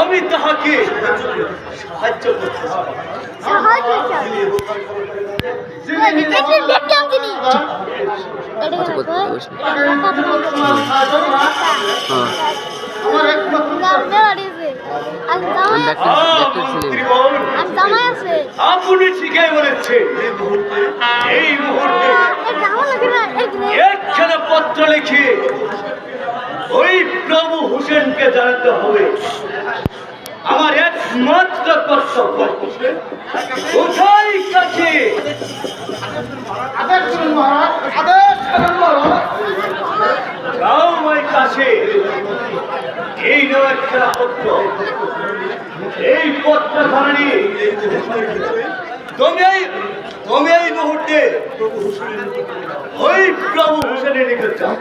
আমি তাহাকে সাহায্য করতে আপনি ঠিকই বলেছে। এই মুহূর্তে একখানা পত্র লিখে ওই প্রভু হোসেনকে জানাতে হবে। একমাত্র কর্তব্য। কোথায় কাছে যাও আমার কাছে। এই নাও পত্র। এই পত্র ধারণী। তুমি এই তুমি এই মুহূর্তে ওই প্রভু হোসেনের নিকট যাও।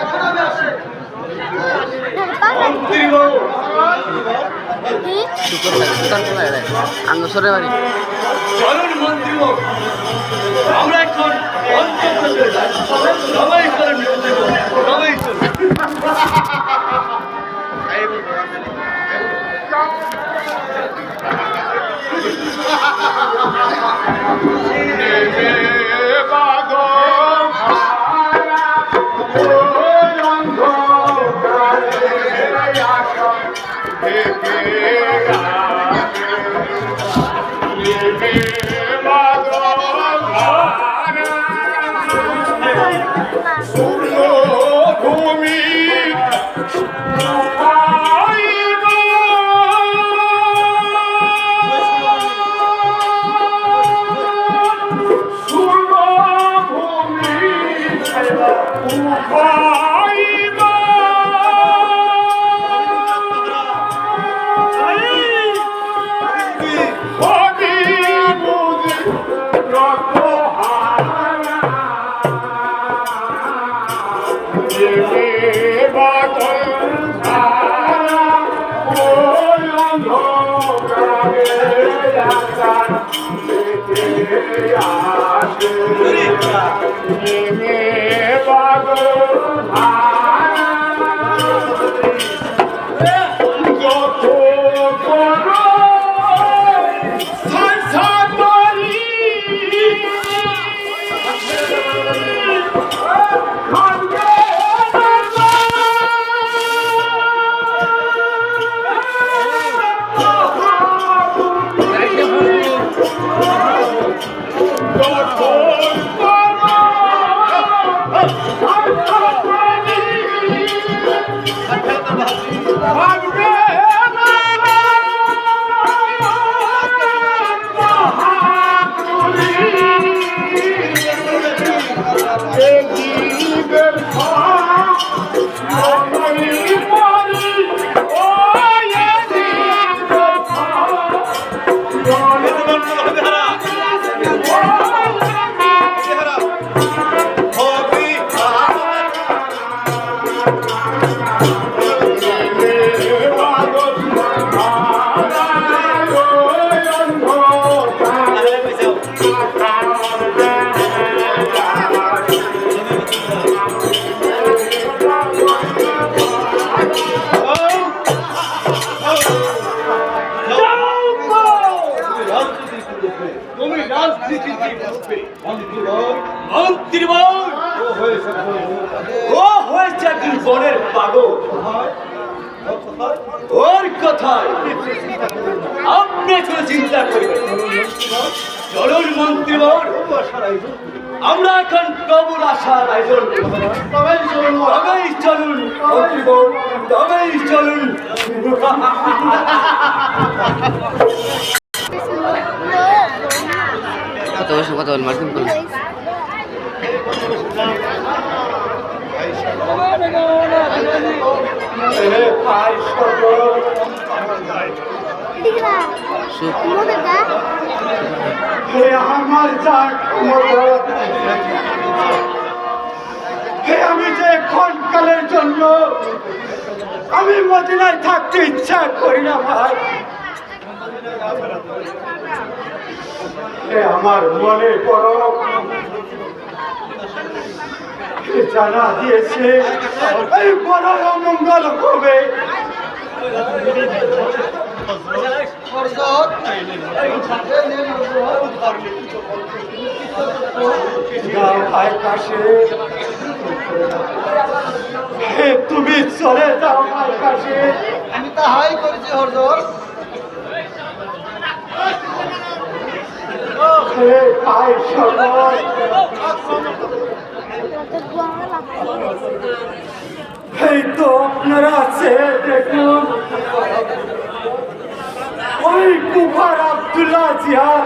কোলা এড়ায় আঙ্গসরের বাড়ি চলুন মন্ত্রী আমরা এখন সবাই সবাই 可以。তুমি ও হয়েছে একজন বনের পাগল ওর কথায় আপনি কোনো চিন্তা করবেন। চলুন মন্ত্রী আমরা এখন প্রবল আশার আয়োজন। তবেই চলুন তবেই চলুন কথা কথা বল মার্কিন করলে সুখ আমি যে ক্ষণকালের জন্য আমি মদিনায় থাকতে ইচ্ছা করি না ভাই আমার মনে করো জানা দিয়েছে। বড় অমঙ্গল হবে। তুমি চলে যাও কাশে আমি তাহাই করেছি হরদর হে ভাই সকল এই তো আপনারা আছে, দেখুন। ওই কুফার আব্দুল্লাহ জিহাদ।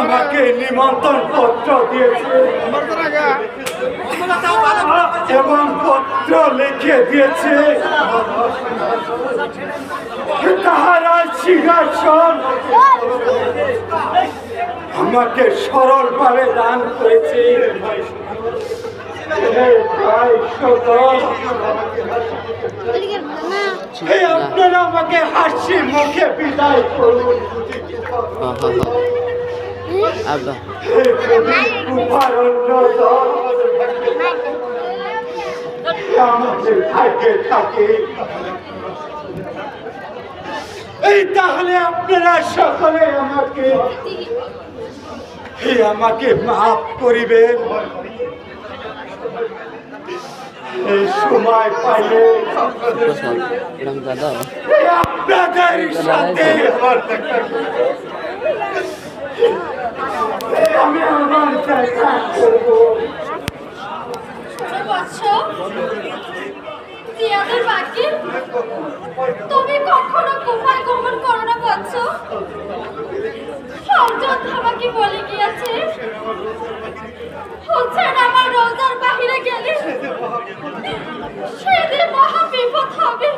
আমাকে নিমন্ত্রণ পত্র দিয়েছে। এবং পত্র লিখে দিয়েছে। তাহারা সিংহাসন। আমাকে সরলভাবে দান করেছে। আপনারা আমাকে হাসি মুখে বিদায় করুন। আব্বা আমাদের ভাগ্যে থাকে এই তাহলে আপনারা সকলে আমাকে আমাকে মাফ করিবেন। সময় পাইলে আপনাদের সাথে আমি আমার করব তুমি কখনো গুহায় গমন করো না সর্জন আমাকে বলে গিয়েছে। আমার রোজার গেলে? সেদিন মহা বিপদ হবে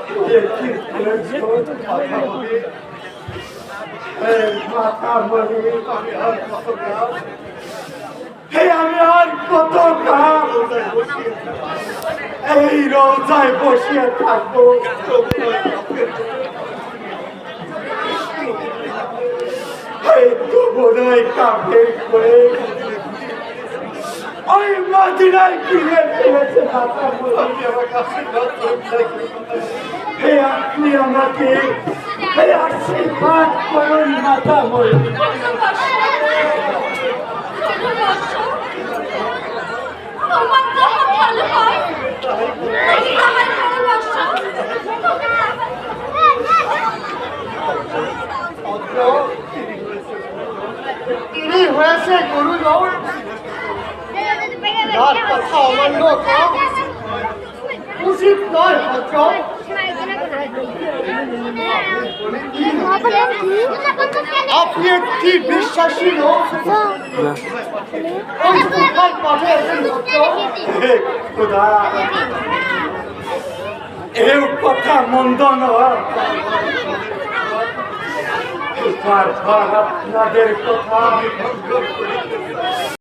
আমি আর কত কাল এই রোজায় বসিয়ে থাকব? করে ওই মাদিনায় ফেলেছে মাথা হে আপনি আমাকে, হে আশীর্বাদ করুন তাহাই করো তিনি হয়েছে গুরুজন যার কথা অমান্য করা। উচিত নয় হজর আপনি একটি বিশ্বাসী লোক। ওই খোদা। এও কথা মন্দ নয়। আপনাদের কথা আমি ভঙ্গ করি।